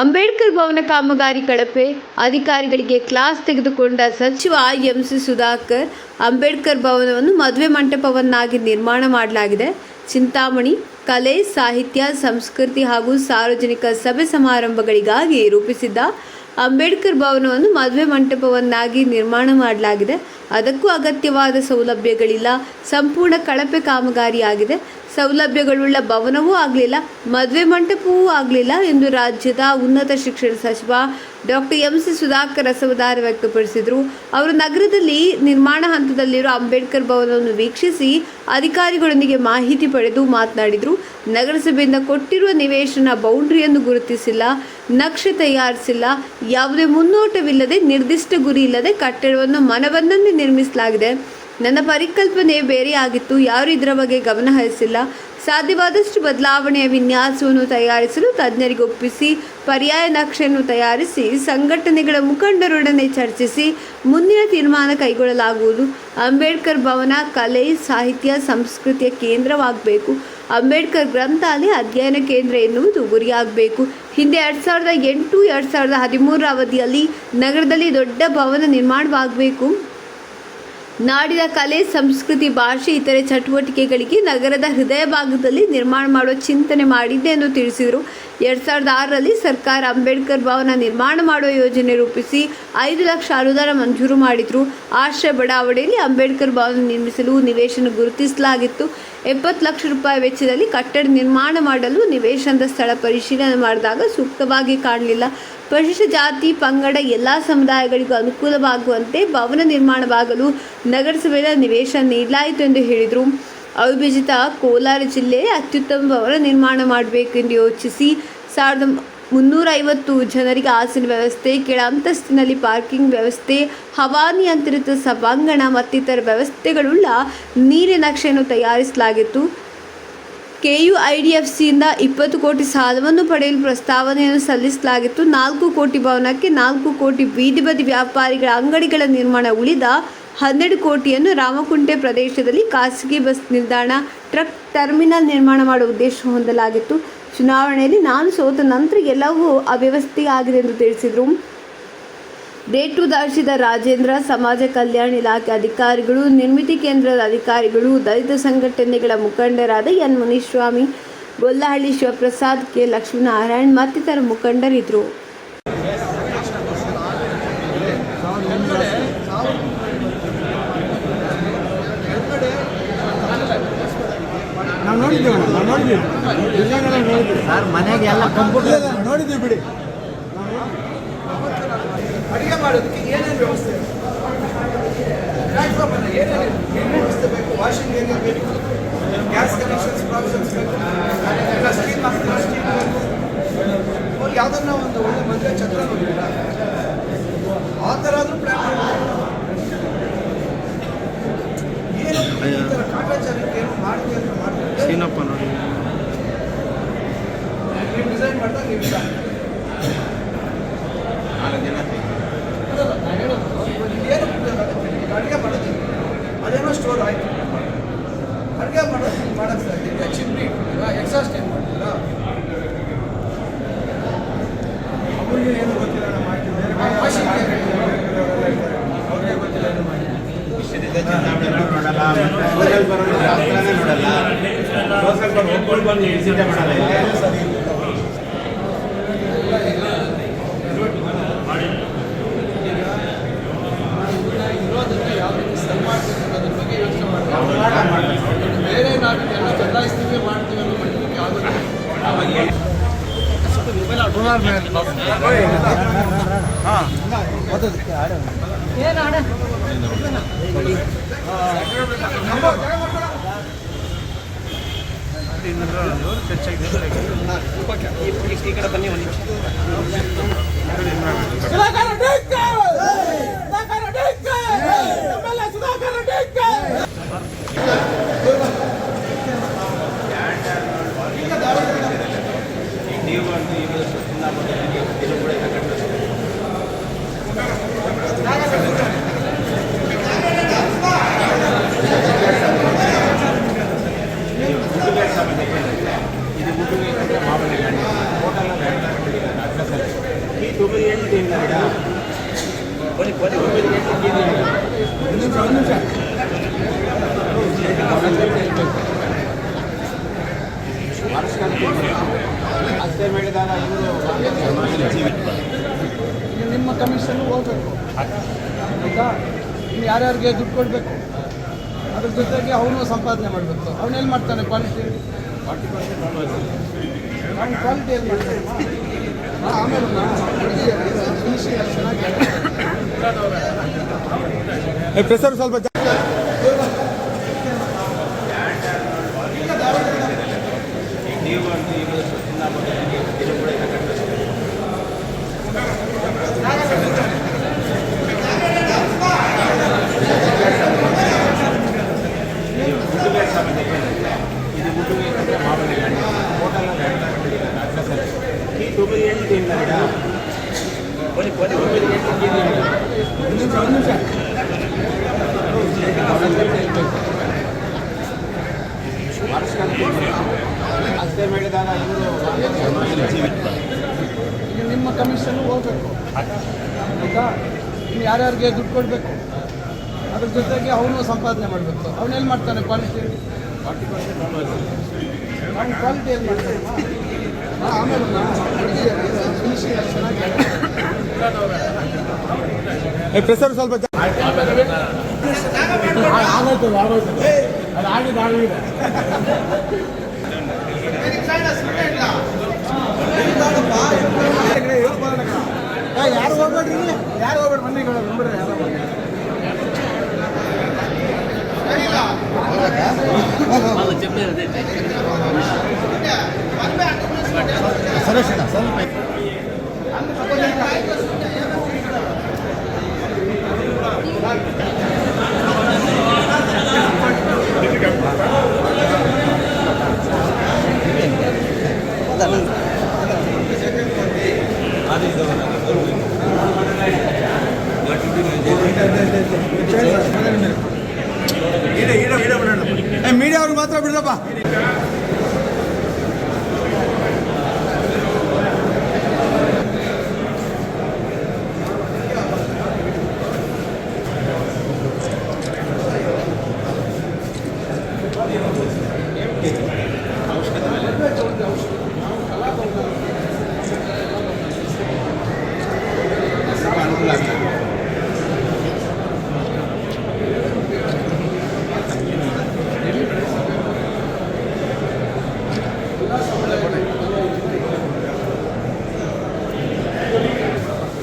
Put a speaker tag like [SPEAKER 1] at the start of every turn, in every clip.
[SPEAKER 1] ಅಂಬೇಡ್ಕರ್ ಭವನ ಕಾಮಗಾರಿ ಕಳಪೆ, ಅಧಿಕಾರಿಗಳಿಗೆ ಕ್ಲಾಸ್ ತೆಗೆದುಕೊಂಡ ಸಚಿವ ಎಂಸಿ ಸುಧಾಕರ್, ಅಂಬೇಡ್ಕರ್ ಭವನವನ್ನು ಮದುವೆ ಮಂಟಪವನ್ನಾಗಿ ನಿರ್ಮಾಣ ಮಾಡಲಾಗಿದೆ. ಚಿಂತಾಮಣಿ, ಕಲೆ, ಸಾಹಿತ್ಯ, ಸಂಸ್ಕೃತಿ ಹಾಗೂ ಸಾರ್ವಜನಿಕ ಸಭೆ ಸಮಾರಂಭಗಳಿಗಾಗಿ ರೂಪಿಸಿದ್ದ ಅಂಬೇಡ್ಕರ್ ಭವನವನ್ನು ಮದುವೆ ಮಂಟಪವನ್ನಾಗಿ ನಿರ್ಮಾಣ ಮಾಡಲಾಗಿದೆ. ಅದಕ್ಕೂ ಅಗತ್ಯವಾದ ಸೌಲಭ್ಯಗಳಿಲ್ಲ. ಸಂಪೂರ್ಣ ಕಳಪೆ ಕಾಮಗಾರಿಯಾಗಿದೆ. ಸೌಲಭ್ಯಗಳುಳ್ಳ ಭವನವೂ ಆಗಲಿಲ್ಲ, ಮದುವೆ ಮಂಟಪವೂ ಆಗಲಿಲ್ಲ ಎಂದು ರಾಜ್ಯದ ಉನ್ನತ ಶಿಕ್ಷಣ ಸಚಿವ ಡಾಕ್ಟರ್ ಎಂ ಸಿ ಸುಧಾಕರ್ ಅಸಮಾಧಾನ ವ್ಯಕ್ತಪಡಿಸಿದರು. ಅವರು ನಗರದಲ್ಲಿ ನಿರ್ಮಾಣ ಹಂತದಲ್ಲಿರುವ ಅಂಬೇಡ್ಕರ್ ಭವನವನ್ನು ವೀಕ್ಷಿಸಿ ಅಧಿಕಾರಿಗಳೊಂದಿಗೆ ಮಾಹಿತಿ ಪಡೆದು ಮಾತನಾಡಿದರು. ನಗರಸಭೆಯಿಂದ ಕೊಟ್ಟಿರುವ ನಿವೇಶನ ಬೌಂಡ್ರಿಯನ್ನು ಗುರುತಿಸಿಲ್ಲ, ನಕ್ಷೆ ತಯಾರಿಸಿಲ್ಲ, ಯಾವುದೇ ಮುನ್ನೋಟವಿಲ್ಲದೆ ನಿರ್ದಿಷ್ಟ ಗುರಿ ಇಲ್ಲದೆ ಕಟ್ಟಡವನ್ನು ಮನವನ್ನೇ ನಿರ್ಮಿಸಲಾಗಿದೆ. ನನ್ನ ಪರಿಕಲ್ಪನೆ ಬೇರೆಯಾಗಿತ್ತು ಯಾರು ಇದರ ಬಗ್ಗೆ ಗಮನ ಹರಿಸಿಲ್ಲ. ಸಾಧ್ಯವಾದಷ್ಟು ಬದಲಾವಣೆಯ ವಿನ್ಯಾಸವನ್ನು ತಯಾರಿಸಲು ತಜ್ಞರಿಗೆ ಒಪ್ಪಿಸಿ, ಪರ್ಯಾಯ ನಕ್ಷೆಯನ್ನು ತಯಾರಿಸಿ, ಸಂಘಟನೆಗಳ ಮುಖಂಡರೊಡನೆ ಚರ್ಚಿಸಿ, ಮುಂದಿನ ತೀರ್ಮಾನ ಕೈಗೊಳ್ಳಲಾಗುವುದು. ಅಂಬೇಡ್ಕರ್ ಭವನ ಕಲೆ, ಸಾಹಿತ್ಯ, ಸಂಸ್ಕೃತಿಯ ಕೇಂದ್ರವಾಗಬೇಕು. ಅಂಬೇಡ್ಕರ್ ಗ್ರಂಥಾಲಯ ಅಧ್ಯಯನ ಕೇಂದ್ರ ಎನ್ನುವುದು ಗುರಿಯಾಗಬೇಕು. ಹಿಂದೆ ಎರಡು ಸಾವಿರದ ಎಂಟು, ಎರಡು ಸಾವಿರದ ಹದಿಮೂರರ ಅವಧಿಯಲ್ಲಿ ನಗರದಲ್ಲಿ ದೊಡ್ಡ ಭವನ ನಿರ್ಮಾಣವಾಗಬೇಕು. ನಾಡಿನ ಕಲೆ, ಸಂಸ್ಕೃತಿ, ಭಾಷೆ, ಇತರೆ ಚಟುವಟಿಕೆಗಳಿಗೆ ನಗರದ ಹೃದಯ ಭಾಗದಲ್ಲಿ ನಿರ್ಮಾಣ ಮಾಡುವ ಚಿಂತನೆ ಮಾಡಿದ್ದೆ ಎಂದು ತಿಳಿಸಿದರು. ಎರಡು ಸಾವಿರದ ಆರರಲ್ಲಿ ಸರ್ಕಾರ ಅಂಬೇಡ್ಕರ್ ಭವನ ನಿರ್ಮಾಣ ಮಾಡುವ ಯೋಜನೆ ರೂಪಿಸಿ ಐದು ಲಕ್ಷ ಅನುದಾನ ಮಂಜೂರು ಮಾಡಿದ್ರು. ಆಶ್ರಯ ಬಡಾವಣೆಯಲ್ಲಿ ಅಂಬೇಡ್ಕರ್ ಭವನ ನಿರ್ಮಿಸಲು ನಿವೇಶನ ಗುರುತಿಸಲಾಗಿತ್ತು. ಎಪ್ಪತ್ತು ಲಕ್ಷ ರೂಪಾಯಿ ವೆಚ್ಚದಲ್ಲಿ ಕಟ್ಟಡ ನಿರ್ಮಾಣ ಮಾಡಲು ನಿವೇಶನದ ಸ್ಥಳ ಪರಿಶೀಲನೆ ಮಾಡಿದಾಗ ಸೂಕ್ತವಾಗಿ ಕಾಣಲಿಲ್ಲ. ಪರಿಶಿಷ್ಟ ಜಾತಿ, ಪಂಗಡ, ಎಲ್ಲ ಸಮುದಾಯಗಳಿಗೂ ಅನುಕೂಲವಾಗುವಂತೆ ಭವನ ನಿರ್ಮಾಣವಾಗಲು ನಗರಸಭೆಯ ನಿವೇಶನ ನೀಡಲಾಯಿತು ಎಂದು ಹೇಳಿದರು. ಅವಿಭಜಿತ ಕೋಲಾರ ಜಿಲ್ಲೆ ಅತ್ಯುತ್ತಮ ಭವನ ನಿರ್ಮಾಣ ಮಾಡಬೇಕೆಂದು ಯೋಚಿಸಿ ಸಾವಿರದ ಮುನ್ನೂರೈವತ್ತು ಜನರಿಗೆ ಆಸನ ವ್ಯವಸ್ಥೆ, ಕೆಳ ಅಂತಸ್ತಿನಲ್ಲಿ ಪಾರ್ಕಿಂಗ್ ವ್ಯವಸ್ಥೆ ಹವಾನಿಯಂತ್ರಿತ ಸಭಾಂಗಣ ಮತ್ತಿತರ ವ್ಯವಸ್ಥೆಗಳುಳ್ಳ ನೀರಿನ ನಕ್ಷೆಯನ್ನು ತಯಾರಿಸಲಾಗಿತ್ತು. K U I D F ಸಿಯಿಂದ ಇಪ್ಪತ್ತು ಕೋಟಿ ಸಾಲವನ್ನು ಪಡೆಯಲು ಪ್ರಸ್ತಾವನೆಯನ್ನು ಸಲ್ಲಿಸಲಾಗಿತ್ತು. ನಾಲ್ಕು ಕೋಟಿ ಭವನಕ್ಕೆ ನಾಲ್ಕು ಕೋಟಿ ಬೀದಿ ಬದಿ ವ್ಯಾಪಾರಿಗಳ ಅಂಗಡಿಗಳ ನಿರ್ಮಾಣ ಉಳಿದ ಹನ್ನೆರಡು ಕೋಟಿಯನ್ನು ರಾಮಕುಂಟೆ ಪ್ರದೇಶದಲ್ಲಿ ಖಾಸಗಿ ಬಸ್ ನಿಲ್ದಾಣ, ಟ್ರಕ್ ಟರ್ಮಿನಲ್ ನಿರ್ಮಾಣ ಮಾಡುವ ಉದ್ದೇಶ ಹೊಂದಲಾಗಿತ್ತು. ಚುನಾವಣೆಯಲ್ಲಿ ನಾನು ಸೋತ ನಂತರ ಎಲ್ಲವೂ ಅವ್ಯವಸ್ಥೆಯಾಗಿದೆ ಎಂದು ತಿಳಿಸಿದರು. ಡೇಟು ದಾಟಿಸಿದ ರಾಜೇಂದ್ರ, ಸಮಾಜ ಕಲ್ಯಾಣ ಇಲಾಖೆ ಅಧಿಕಾರಿಗಳು, ನಿರ್ಮಿತಿ ಕೇಂದ್ರದ ಅಧಿಕಾರಿಗಳು, ದಲಿತ ಸಂಘಟನೆಗಳ ಮುಖಂಡರಾದ ಎನ್. ಮುನಿಸ್ವಾಮಿ ಗೊಲ್ಲಹಳ್ಳಿ ಶಿವಪ್ರಸಾದ್, ಕೆ. ಲಕ್ಷ್ಮೀನಾರಾಯಣ್ ಮತ್ತಿತರ ಮುಖಂಡರಿದ್ದರು.
[SPEAKER 2] ನಾವು ನೋಡಿದ್ದೀವಿ.
[SPEAKER 3] ಸರ್ ಮನೆಗೆ ಎಲ್ಲ ಕಂಪ್ಯೂಟರ್
[SPEAKER 2] ಇಲ್ಲ, ಬಿಡಿ.
[SPEAKER 4] ಅಡಿಗೆ ಮಾಡೋದಕ್ಕೆ ಏನೇನು ವ್ಯವಸ್ಥೆ? ಏನೇನು ಏನೇನು ವ್ಯವಸ್ಥೆ ಬೇಕು? ವಾಷಿಂಗ್ ಏರಿಯಾ ಬೇಕು? ಗ್ಯಾಸ್ ಕನೆಕ್ಷನ್ಸ್ ಪ್ರಾಬ್ಲಮ್ಸ್ ಬೇಕು? ಸ್ಟೀಲ್ ಹಾಕ್ತಾರೆ ಸ್ಟೀಲ್ ಬೇಕು? ಅವ್ರು ಯಾವುದನ್ನ ಒಂದು ಒಳ್ಳೆ ಮದುವೆ ಛತ್ರ ನೋಡಿಲ್ಲ ಆ ಥರ ಆದರೂ ಪ್ಲಾನ್ ಏನು ಈ ಥರ ಕಾಟಾಚಾರಕ್ಕೆ ಏನು ಮಾಡ್ತೀವಿ ಅಂತ ಮಾಡ್ತೀವಿ
[SPEAKER 2] சீனப் பண்ணுறீங்க நாலஞ்சு என்ன ಬೇರೆ
[SPEAKER 4] ನಾವು ಎಲ್ಲ ಬದಲಾಯಿಸ್ತೀವಿ ಮಾಡ್ತೀವಿ ಅನ್ನೋ ಮಟ್ಟಕ್ಕೆ ಆಗುತ್ತೆ
[SPEAKER 3] ಇದು
[SPEAKER 4] ನಿಮ್ಮ ಕಮಿಷನ್ ಹೋಗ್ಬೇಕು. ಆಯಿತಾ? ಇನ್ನು ಯಾರ್ಯಾರಿಗೆ ದುಡ್ಡು ಕೊಡಬೇಕು? ಅದ್ರ ಜೊತೆಗೆ ಅವನು ಸಂಪಾದನೆ ಮಾಡಬೇಕು. ಅವನೇನು ಮಾಡ್ತಾನೆ ಕ್ವಾಲಿಟಿ ನಾನು ಕ್ವಾಲಿಟಿ ಏನು ಮಾಡ್ತಾನೆ? ಆಮೇಲೆ ಫಿನಿಶಿಂಗ್ ಚೆನ್ನಾಗಿ
[SPEAKER 2] ಪ್ರೆಸರ್ ಸ್ವಲ್ಪ
[SPEAKER 4] ನಿಮ್ಮ ಕಮಿಷನ್ ಹೋಗ್ಬೇಕು ಆಯಿತಾ ಇನ್ನು ಯಾರ್ಯಾರಿಗೆ ದುಡ್ಡು ಕೊಡಬೇಕು ಅದ್ರ ಜೊತೆಗೆ ಅವನು ಸಂಪಾದನೆ ಮಾಡಬೇಕು ಅವನೇನು ಮಾಡ್ತಾನೆ ಕ್ವಾಲಿಟಿ ಕ್ವಾಲಿಟಿ ಏನು ಮಾಡ್ತಾನೆ ಹಾ, ಆಮೇಲೆ ಫಿನಿಶಿಂಗ್ ಚೆನ್ನಾಗಿ
[SPEAKER 2] ಪ್ರೆಸರ್ ಸ್ವಲ್ಪ ಜಾ- ಆ, ಆಗೋಯ್ತು ಆಗೋಯ್ತು ಅದು ಆಗಿದೆ ಆಗಿದೆ ಯಾರು ಹೋಗ್ಬೇಡ್ರಿ ಯಾರು ಹೋಗ್ಬೇಡ್ರಿ? ಬನ್ನಿ ನಂಬರ್ರಿ ಯಾರು ಸರಕ್ಷಣ ಮೀಡಿಯಾ ಅವ್ರಿಗೆ ಮಾತ್ರ ಬಿಡ್ರಪ್ಪ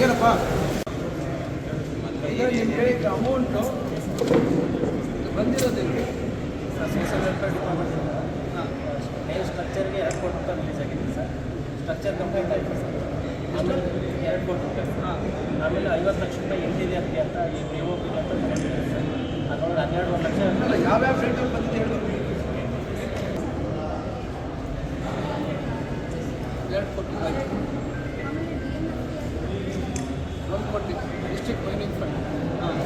[SPEAKER 4] ಏನಪ್ಪ ಈಗ ನಿಮ್ಮ ಕಡೆ ಅಮೌಂಟು ಬಂದಿರೋದಿಲ್ಲ
[SPEAKER 3] ಸೋಷಿಯಲ್ ವೆಲ್ಫೇರ್ ಡಿಪಾರ್ಟ್ಮೆಂಟ್ ಮೇಲ್ ಸ್ಟ್ರಕ್ಚರ್ಗೆ ಎರಡು ಕೋಟಿ ರೂಪಾಯಿ ರಿಲೀಸ್ ಆಗಿದೆ ಸರ್ ಸ್ಟ್ರಕ್ಚರ್ ಕಂಪ್ಲೀಟ್ ಆಯಿತು ಸರ್ ಆಮೇಲೆ ಎರಡು ಕೋಟಿ ರೂಪಾಯಿ ಆಮೇಲೆ ಐವತ್ತು ಲಕ್ಷ ರೂಪಾಯಿ ಎಲ್ ಡಿ ಡಿ ಅಂತ ಈ ಪಿ ಒ ಪಿ ಅಂತ ಬಂದಿದೆ ಸರ್ ಅದರೊಳಗೆ ಹನ್ನೆರಡು ಲಕ್ಷ
[SPEAKER 4] ಅಲ್ಲ ಯಾವ್ಯಾವ ಡೇಟಲ್ಲಿ ಬಂದಿದೆ ಹೇಳು. ಎರಡು ಕೋಟಿ ಆಯ್ತು ಒಂದು ಕೋಟಿ. ಡಿಸ್ಟ್ರಿಕ್ಟ್ ಮೈನಿಂಗ್ ಫಂಡ್ ಹಾಂ.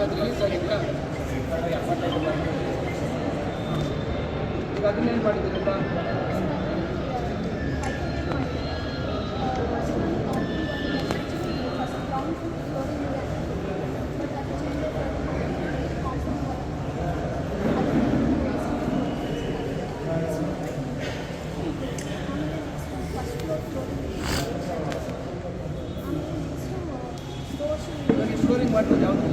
[SPEAKER 4] ಅದು ರಿಲೀಸ್ ಆಗಿದೆಯಾ ಈಗ ಅದನ್ನೇನು ಮಾಡಿದ್ದೀರಪ್ಪ ನನಗೆ ಫ್ಲೋರಿಂಗ್ ಮಾಡಿರೋದು ಯಾವುದು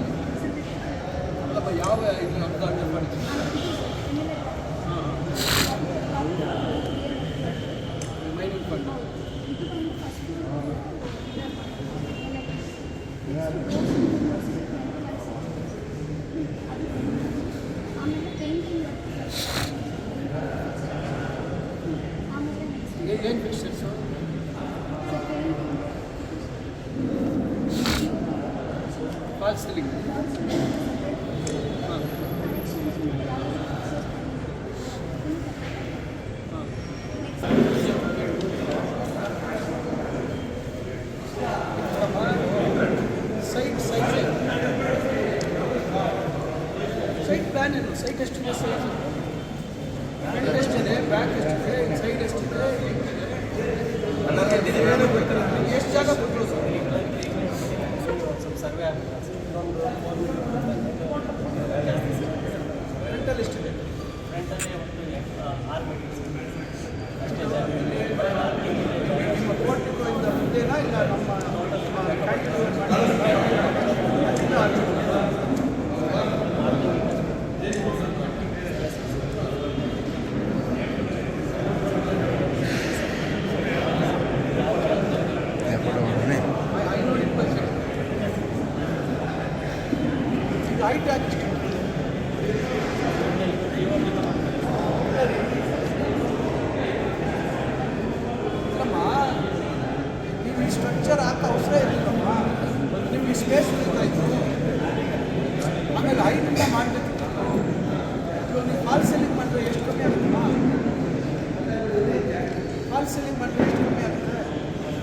[SPEAKER 4] ఏం ఫిక్స్ సార్ ఫాల్స్ సెల్లింగ్ ಇವಾಗ ನೀವು ಫಾಲ್ ಸೆಲ್ಲಿಂಗ್ ಮಾಡಿದ್ರೆ ಎಷ್ಟು ಕಮ್ಮಿ ಆಗುತ್ತಮ್ಮ ಫಾಲ್ ಸೆಲ್ಲಿಂಗ್ ಮಾಡಿದ್ರೆ ಎಷ್ಟು ಕಮ್ಮಿ ಆಗುತ್ತೆ?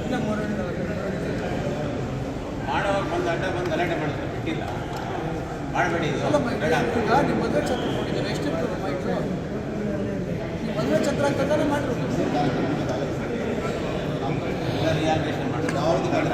[SPEAKER 4] ಇಲ್ಲ ಮೂರು
[SPEAKER 5] ಮಾಡೋವಾಗ ಬಂದು ಅಡ್ಡ ಬಂದು ಗಲಾಟೆ ಮಾಡಿದ್ರೆ ಬಿಟ್ಟಿಲ್ಲ. ಮಾಡಬೇಡಿ ಅಲ್ಲ ಮೈಕ್.
[SPEAKER 4] ಈಗ ನಿಮ್ಮ ಮದುವೆ ಛತ್ರ ಕೊಟ್ಟಿದ್ದಾರೆ? ಎಷ್ಟು ಇರ್ತದೆ ಮೈಕ್ರು ನಿಮ್ಮ ಮದುವೆ ಛತ್ರ ಅಂತಂದ್ರೆ
[SPEAKER 5] ಮಾಡಿರು ರಿಯಾಲ್ಟೇಷನ್ ಮಾಡೋದು ಅವ್ರದ್ದು ಗಾಡಿ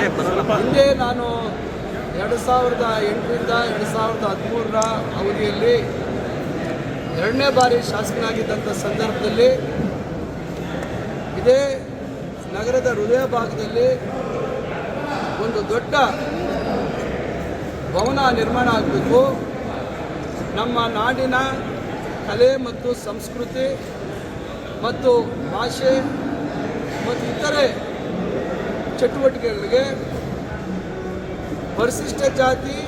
[SPEAKER 4] ಹಿಂದೆ ನಾನು ಎರಡು ಸಾವಿರದ ಎಂಟರಿಂದ ಎರಡು ಸಾವಿರದ ಹದಿಮೂರರ ಅವಧಿಯಲ್ಲಿ ಎರಡನೇ ಬಾರಿ ಶಾಸಕನಾಗಿದ್ದಂಥ ಸಂದರ್ಭದಲ್ಲಿ ಇದೇ ನಗರದ ಹೃದಯ ಭಾಗದಲ್ಲಿ ಒಂದು ದೊಡ್ಡ ಭವನ ನಿರ್ಮಾಣ ಆಗಬೇಕು. ನಮ್ಮ ನಾಡಿನ ಕಲೆ ಮತ್ತು ಸಂಸ್ಕೃತಿ ಮತ್ತು ಭಾಷೆ ಮತ್ತು ಇತರೆ ಚಟುವಟಿಕೆಗಳಿಗೆ ಪರಿಶಿಷ್ಟ ಜಾತಿ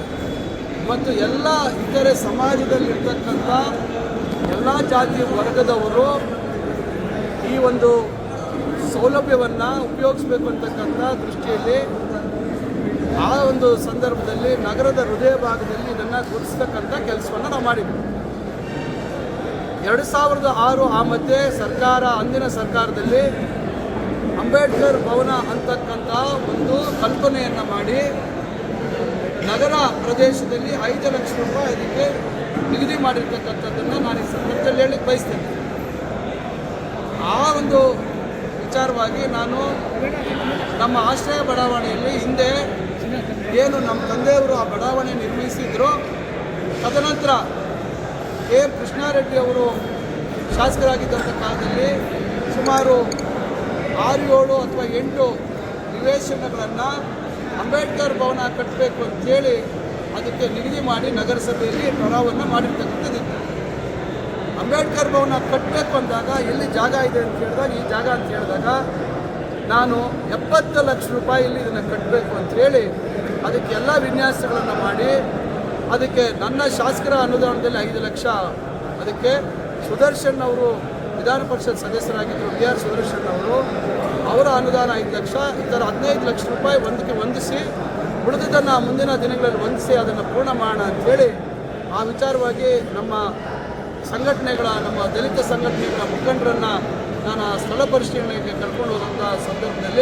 [SPEAKER 4] ಮತ್ತು ಎಲ್ಲ ಇತರೆ ಸಮಾಜದಲ್ಲಿರ್ತಕ್ಕಂಥ ಎಲ್ಲ ಜಾತಿ ವರ್ಗದವರು ಈ ಒಂದು ಸೌಲಭ್ಯವನ್ನು ಉಪಯೋಗಿಸ್ಬೇಕು ಅಂತಕ್ಕಂಥ ದೃಷ್ಟಿಯಲ್ಲಿ ಆ ಒಂದು ಸಂದರ್ಭದಲ್ಲಿ ನಗರದ ಹೃದಯ ಭಾಗದಲ್ಲಿ ಇದನ್ನು ಗುರುತಿಸ್ತಕ್ಕಂಥ ಕೆಲಸವನ್ನು ನಾವು ಮಾಡಿದ್ವಿ. ಎರಡು ಸಾವಿರದ ಆರು ಆ ಮಧ್ಯೆ ಸರ್ಕಾರ, ಅಂದಿನ ಸರ್ಕಾರದಲ್ಲಿ ಅಂಬೇಡ್ಕರ್ ಭವನ ಅಂತಕ್ಕಂಥ ಒಂದು ಕಲ್ಪನೆಯನ್ನು ಮಾಡಿ ನಗರ ಪ್ರದೇಶದಲ್ಲಿ ಐದು ಲಕ್ಷ ರೂಪಾಯಿ ಅದಕ್ಕೆ ನಿಗದಿ ಮಾಡಿರ್ತಕ್ಕಂಥದ್ದನ್ನು ನಾನು ಈ ಸಂದರ್ಭದಲ್ಲಿ ಹೇಳಲಿಕ್ಕೆ ಬಯಸ್ತೇನೆ. ಆ ಒಂದು ವಿಚಾರವಾಗಿ ನಾನು ನಮ್ಮ ಆಶ್ರಯ ಬಡಾವಣೆಯಲ್ಲಿ ಹಿಂದೆ ಏನು ನಮ್ಮ ತಂದೆಯವರು ಆ ಬಡಾವಣೆ ನಿರ್ಮಿಸಿದ್ರು. ತದನಂತರ ಕೆ ಕೃಷ್ಣಾರೆಡ್ಡಿ ಅವರು ಶಾಸಕರಾಗಿದ್ದಂಥ ಕಾಲದಲ್ಲಿ ಸುಮಾರು ಆರು ಏಳು ಅಥವಾ ಎಂಟು ನಿವೇಶನಗಳನ್ನು ಅಂಬೇಡ್ಕರ್ ಭವನ ಕಟ್ಟಬೇಕು ಅಂತೇಳಿ ಅದಕ್ಕೆ ನಿಗದಿ ಮಾಡಿ ನಗರಸಭೆಯಲ್ಲಿ ಠರಾವನ್ನು ಮಾಡಿರ್ತಕ್ಕಂಥದ್ದಿತ್ತು ಅಂಬೇಡ್ಕರ್ ಭವನ ಕಟ್ಟಬೇಕು ಅಂದಾಗ ಎಲ್ಲಿ ಜಾಗ ಇದೆ ಅಂತ ಹೇಳಿದಾಗ, ಈ ಜಾಗ ಅಂತ ಹೇಳಿದಾಗ ನಾನು ಎಪ್ಪತ್ತು ಲಕ್ಷ ರೂಪಾಯಿಲಿ ಇದನ್ನು ಕಟ್ಟಬೇಕು ಅಂತೇಳಿ ಅದಕ್ಕೆ ಎಲ್ಲ ವಿನ್ಯಾಸಗಳನ್ನು ಮಾಡಿ ಅದಕ್ಕೆ ನನ್ನ ಶಾಸಕರ ಅನುದಾನದಲ್ಲಿ ಐದು ಲಕ್ಷ ಅದಕ್ಕೆ ಸುದರ್ಶನ್ ಅವರು ವಿಧಾನ ಪರಿಷತ್ ಸದಸ್ಯರಾಗಿದ್ದರು ಬಿ ಆರ್ ಸುದರ್ಶನ್ ಅವರು, ಅವರ ಅನುದಾನ ಐದು ಲಕ್ಷ ಥರ ಹದಿನೈದು ಲಕ್ಷ ರೂಪಾಯಿ ಒಂದಕ್ಕೆ ಹೊಂದಿಸಿ ಉಳಿದಿದ್ದನ್ನು ಮುಂದಿನ ದಿನಗಳಲ್ಲಿ ಹೊಂದಿಸಿ ಅದನ್ನು ಪೂರ್ಣ ಮಾಡೋಣ ಅಂಥೇಳಿ ಆ ವಿಚಾರವಾಗಿ ನಮ್ಮ ಸಂಘಟನೆಗಳ, ನಮ್ಮ ದಲಿತ ಸಂಘಟನೆಗಳ ಮುಖಂಡರನ್ನು ನಾನು ಸ್ಥಳ ಪರಿಶೀಲನೆಗೆ ಕರ್ಕೊಂಡು ಹೋದಂಥ ಸಂದರ್ಭದಲ್ಲಿ